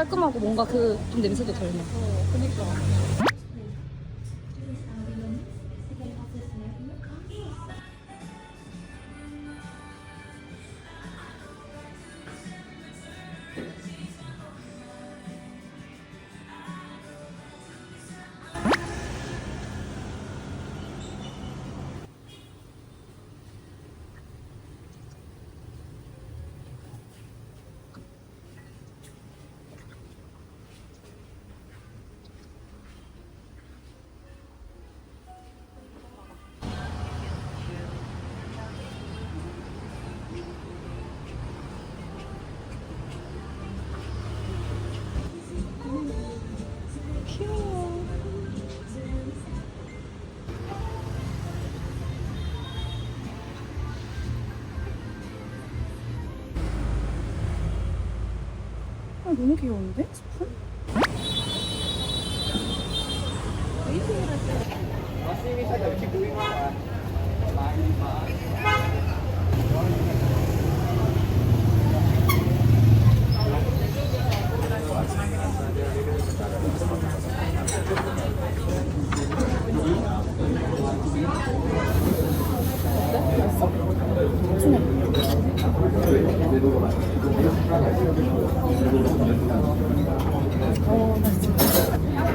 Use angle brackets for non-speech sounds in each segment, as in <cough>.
깔끔하고 뭔가 그 좀 냄새도 덜 나. 귀여워. 아, 너무 귀여운데? 스푼?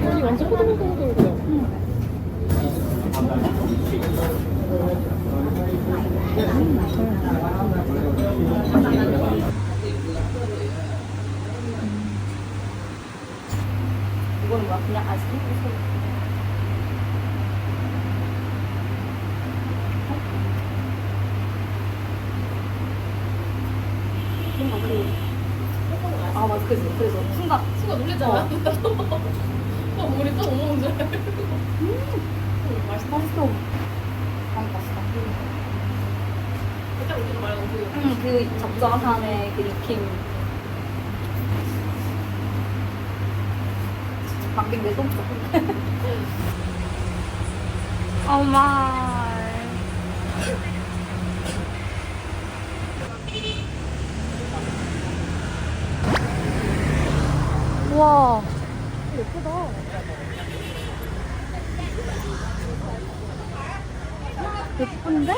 아니 완전 호들호들호들거려. 이거는 뭐야? 그냥 아이스크림? 뭔가 그... 아 맞아. 그지 그래서. 순간 순간 놀랬잖아. 어, <laughs> 우리 또 먹는 줄 알고. 맛있어 맛있어 많이 맛있다. 일단 우리가 말한 그 음, 그 적정한의 그 익힘 방금 내 똥쪽 어마 우와 예쁘다 예쁜데?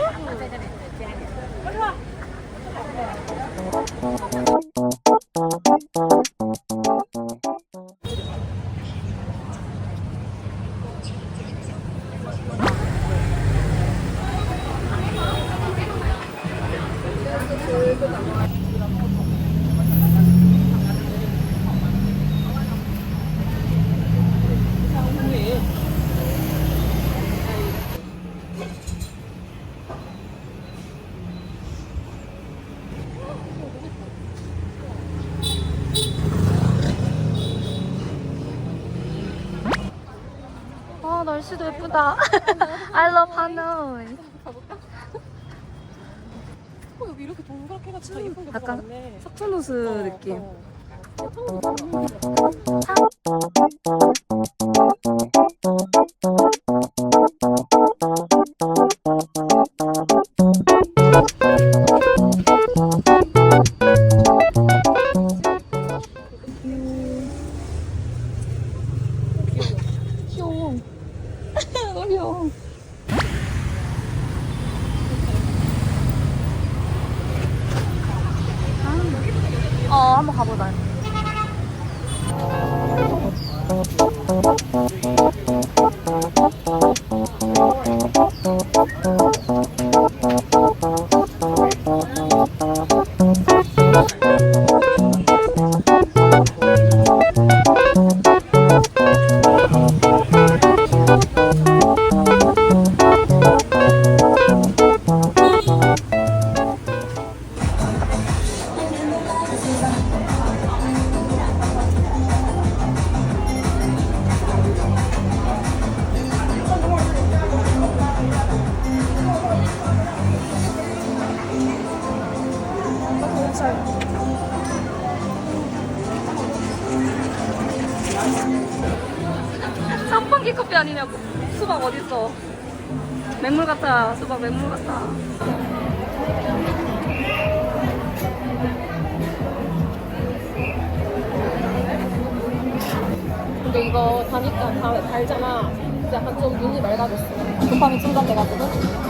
날씨도 예쁘다. <laughs> I love Hanoi. 어, 여기 이렇게 동그랗게 해가지고 다 예쁜 게 약간. 석촌호수 느낌. 소리 맹물 같아. 수박 맹물 같아. 근데 이거 다니까 다 달잖아. 약간 좀 눈이 맑아졌어. 도파민 충전돼가지고.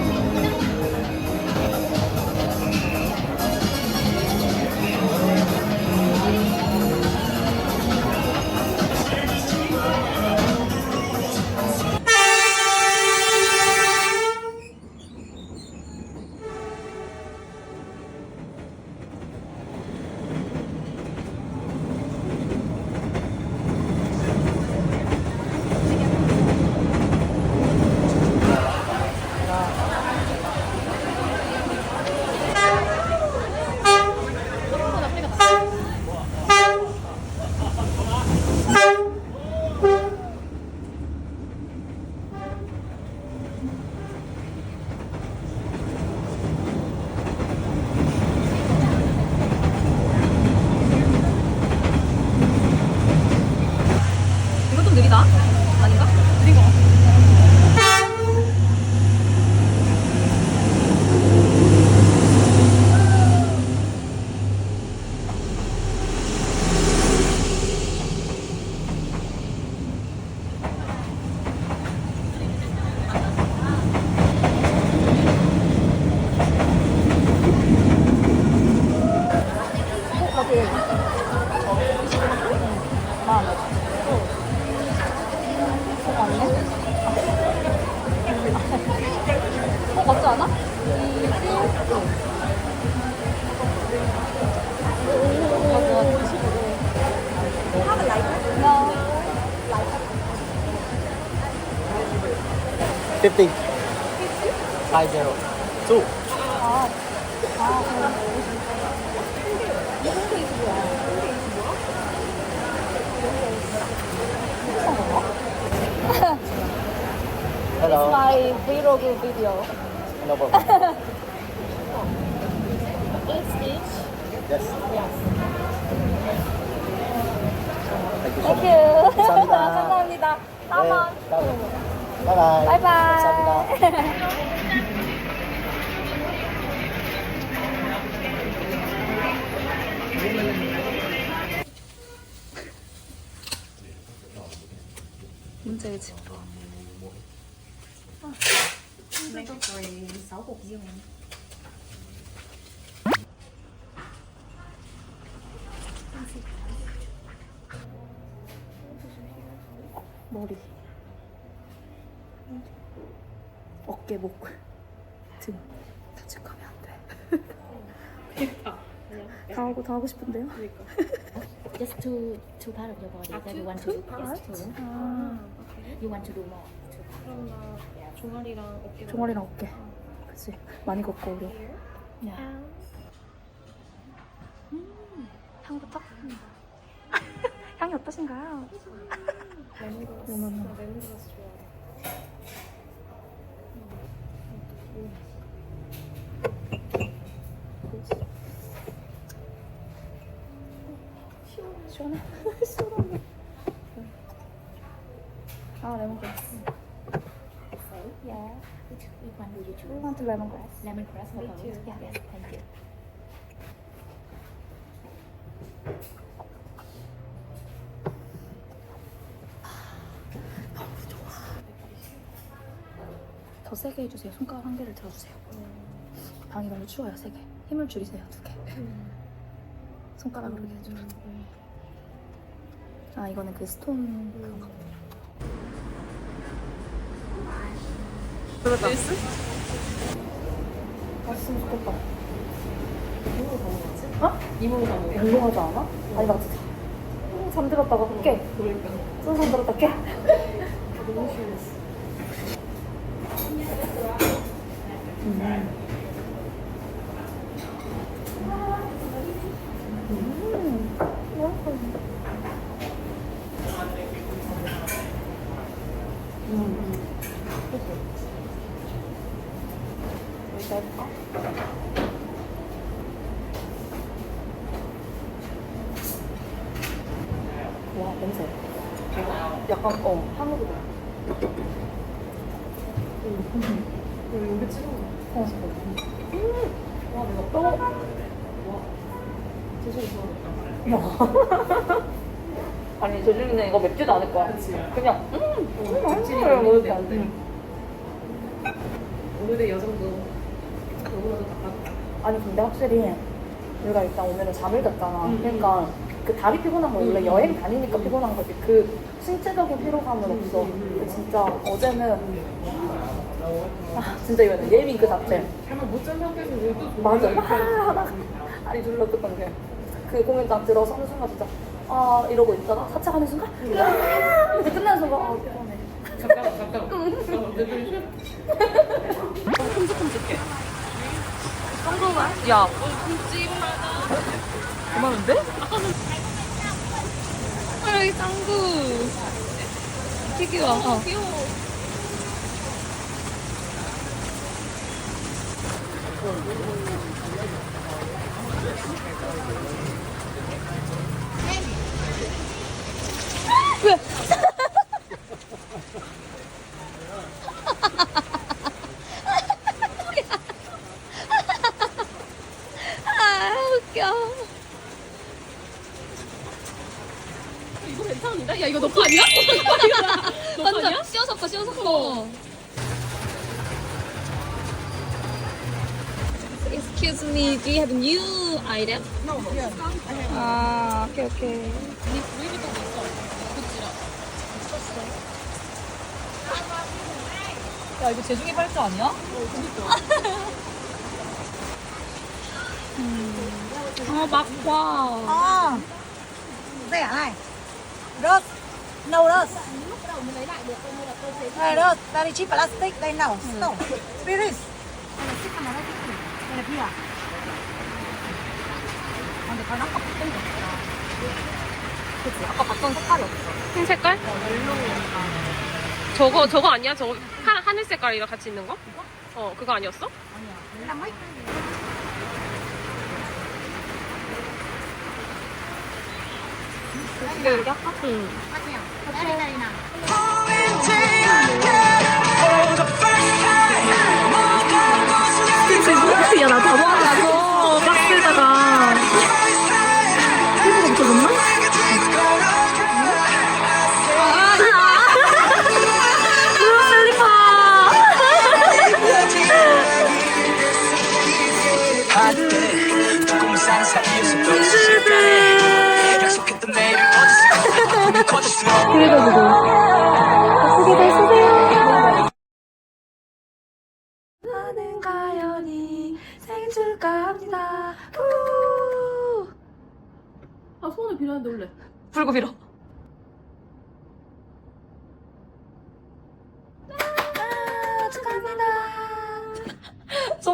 이 50. 50? 50. Two. 아, 아, 그럼 50. 이거 홈페이지 뭐야? 홈페이지 뭐야? Hello. It's my vlog video. No problem. It's each? Yes. Yes. Thank you. So much. 감사합니다. 감사합니다. 다음 네, 다음. 바이바이. 바이바이. 감사합니다. 문제의 집. 머리. 어깨, 목, 등. 다 체크하면 안 돼. 다 하고 싶은데요? Just two two part of your body that you want to do. Yes, two. 아, You want to do more. Two. 그럼 나 종아리랑 어깨. 종아리랑 어깨. 그치. 많이 걷고 우리. 야. 음, 향부터? 향이 어떠신가요? 레몬그라스. 음. 나 레몬그라스 좋아해. 시원해. 시원하네. 아, 레몬그라스. Yeah. Which, which one do you We choose? want lemongrass. Lemongrass for Me too. Yeah. Yes, thank you. 더 세게 해주세요. 손가락 한 개를 들어주세요. 방이 너무 추워요. 세게. 힘을 줄이세요. 두 개. 손가락으로 이렇게 해줘. 아 이거는 그 스톤 그거. 왔으면 좋겠다. 어? 이모가 뭐 운동하지 않아? 아니 나 진짜 음, 잠들었다가 깨. 그러니까 또 잠들었다 깨. 너무 쉬웠어. 여기다 해볼까? 와 냄새. 약간 어. 여기. 어. 와 내가 또. 와. 제일 좋아. 아니 제주는 이거 맵지도 않을 거야. 그치. 그냥 음, 어, 음, 맵찔이 음, 없는데 안 돼. 음. 오늘의 여정도 너무나도 바빴다. 아니 근데 확실히 우리가 일단 오늘은 잠을 잤잖아. 음, 그러니까 그 다리 피곤한 건 원래 음, 여행 음. 다니니까 피곤한 거지. 그 신체적인 피로감은 없어. 음, 음. 근데 진짜 어제는 아 진짜 이거는 예민 그 자체. 잠을 못잔 상태에서 왜또 맞아. 아, 나 다리 졸렸던 게. 그 공연장 들어서는 순간 진짜 아 이러고 있다가 사차가는 순간 으아 이제 끝나는 순간 아 피곤해. 잠깐 잠깐. 잠깐 내 눈이 쉬. 야. 그만한데? 아, 여기 짱구. 와. 어, 귀여워. 왜? 아, 웃겨. 이거 괜찮은데? 야 이거 너거 아니야? <laughs> 아니야? 완전 씌워섞어, 씌워섞어. Excuse me, do you have new item? No, yeah. 아, 오케이, 오케이. 야, 이거 재중이 발 주 아니야? 아, 막와. À, rẻ này rớt nâu rớt đây rớt đây là chip plastic đây nâu stone spirit đây là chip mà đây đây là kia 아, 근데 다른 아까 봤던 게 없다. 그치? 아까 봤던 색깔이 없어. 흰 색깔? 저거 저거 아니야? 저거 하, 하늘 색깔이랑 같이 있는 거? 어 그거 아니었어? Là 응. Đây đây đây nào. 야, 나 바보 하려고 박스에다가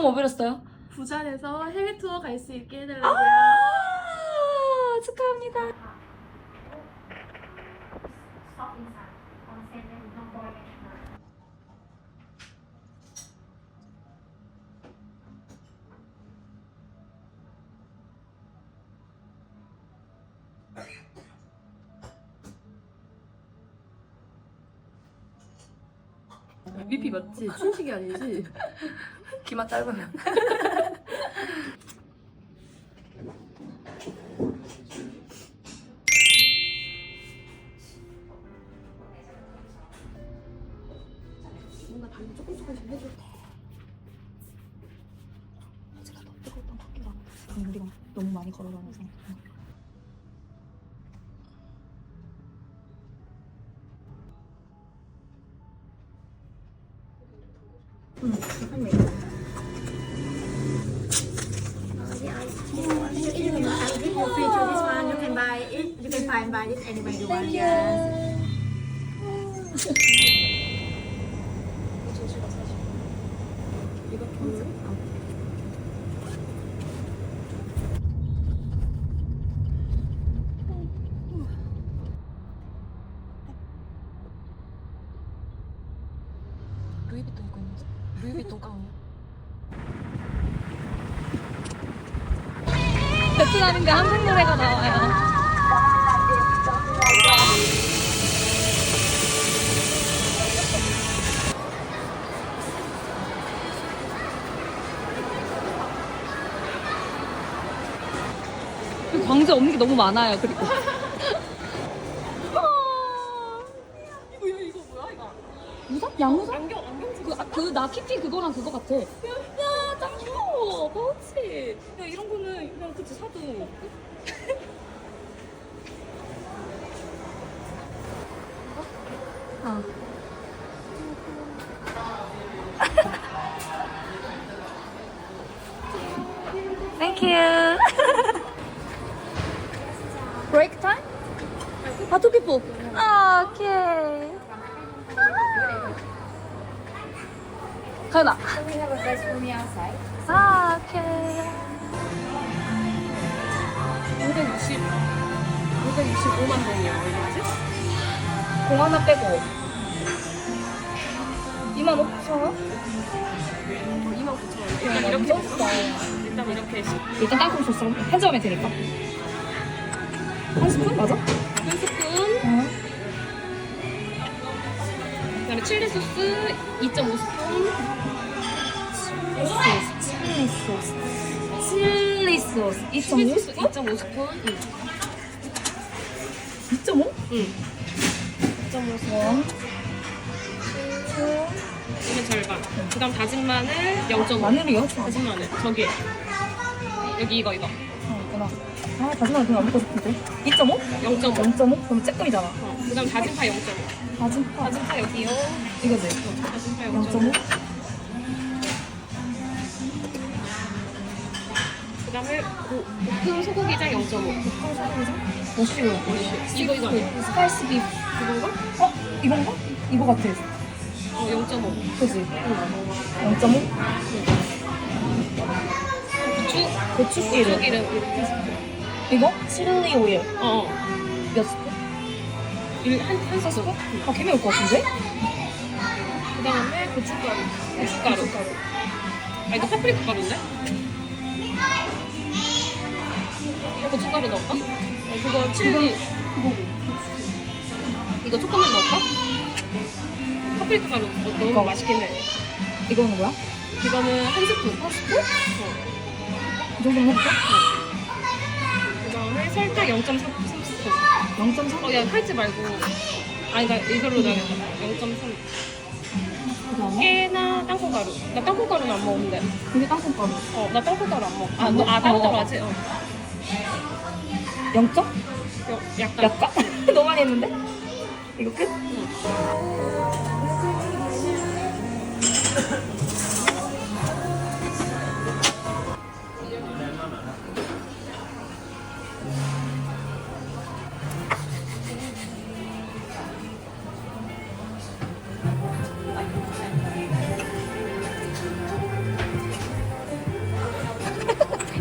뭐 빌었어요? 부산에서 해외 투어 갈 수 있게 해달라고요. 아, 축하합니다. MVP 맞지? 춘식이 아니지? 귀만 짧으면. 뭔가 다리 조금 can anybody this anybody wants. Yes. <laughs> 광주 없는 게 너무 많아요 그리고 우산? 양우산? 안경, 안경 그, 아, 그, 나 키티 그거랑 그거 같아. 야, 짱 귀여워. 파우치. 야, 이런 거는 그냥 그치, 사도. 아. Break time? Ah, two people. Okay. 가연아. We have a best room outside. 아, 오케이. 560, 565만 동이야, 얼마지? 공 하나 빼고. 2만 5천 원? 2만 9천 원. 일단 이렇게 했어. 일단 이렇게. 일단 땅콩 소스 한 점에 되니까. 한 스푼? 맞아? 한 스푼. 그다음에 칠리 소스 2.5스푼. 칠리 소스. 칠리 소스. 2.5 스푼? 2.5스푼. 응. 2.5? 응. 2.5 스푼. 이게 절반. 그 다음 다진 마늘 0.5. 마늘이요? 다진 마늘. 저기. 여기 이거, 이거. 어, 아, 다시마 그냥 안 먹고 싶은데. 2.5? 0.5. 0.5? 그럼 쬐끔이잖아. 어. 그 다음 다진 파 0.5. 다진 파. 다진 파 여기요. 이거지? 다진 파 0.5? 0.5. 그 다음에 볶음 소고기장 0.5. 멋있어. 이거, 이거? 스파이스 비 그건가? 어? 이건가? 이거 같아. 어, 0.5. 그지? 0.5? 고추, 고추기름. 고추기름. 이 거? 칠리 오일. 어, 어. 몇 스푼? 일- 한, 한 스푼. 아, 개매울 것 같은데? 그 다음에 고춧가루. 고춧가루. 아, 이거 파프리카 가루인데? 고춧가루 넣을까? 어, 그거 칠리. 이거 조금만 넣을까? 파프리카 가루 넣- 넣으면 이거. 해. 이거는 뭐야? 이거는 한 스푼. 한 스푼? 어. 이 정도면 해볼까? 그 다음에 설탕 0.3스푼. 0.3? 어, 야, 할지 말고. 아니, 나 이걸로 넣어야겠다. 0.3. 그 다음에? 깨나 땅콩가루. 나 땅콩가루는 안 먹는데. 이게 땅콩가루. 어, 나 땅콩가루 안 먹어. 아, 안 너, 먹어? 아, 땅콩가루 어. 하지? 어. 0점? 여- 약간. 약간? <laughs> 너무 많이 했는데? 이거 끝?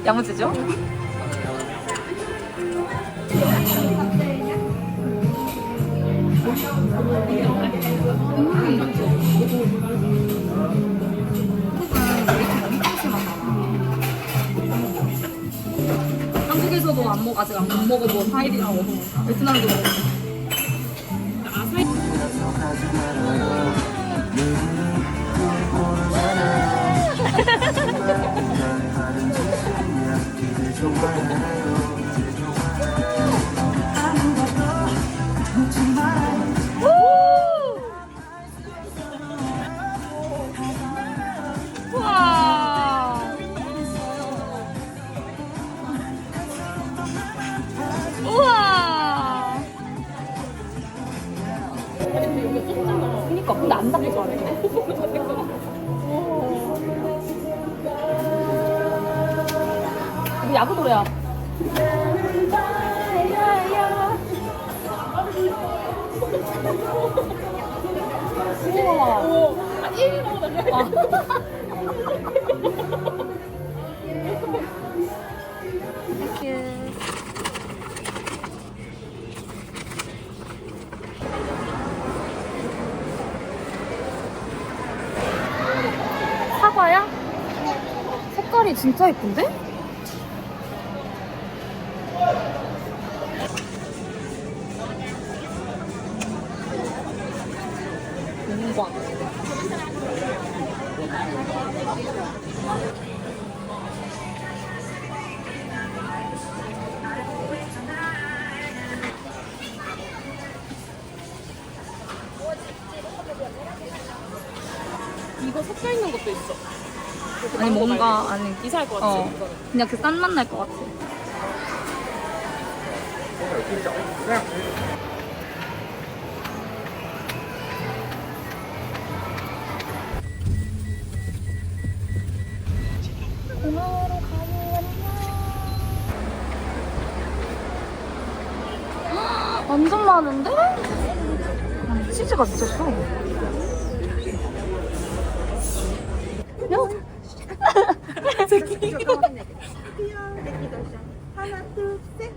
야무지죠? 한국에서도 안 먹, 아직 안 먹어본 타일이라고 베트남도 먹어. 찢 이거 야구 노래야. 우와. 아니 1위 먹어달래. 사과야? 색깔이 진짜 예쁜데? 있어. 아니 뭔가 아니 이사할 것 같지? 어 이거는. 그냥 그 싼맛 날 것 같아. 공항으로 가요 안녕. 완전 많은데? 아니, 치즈가 미쳤어. 하나, 둘, 셋.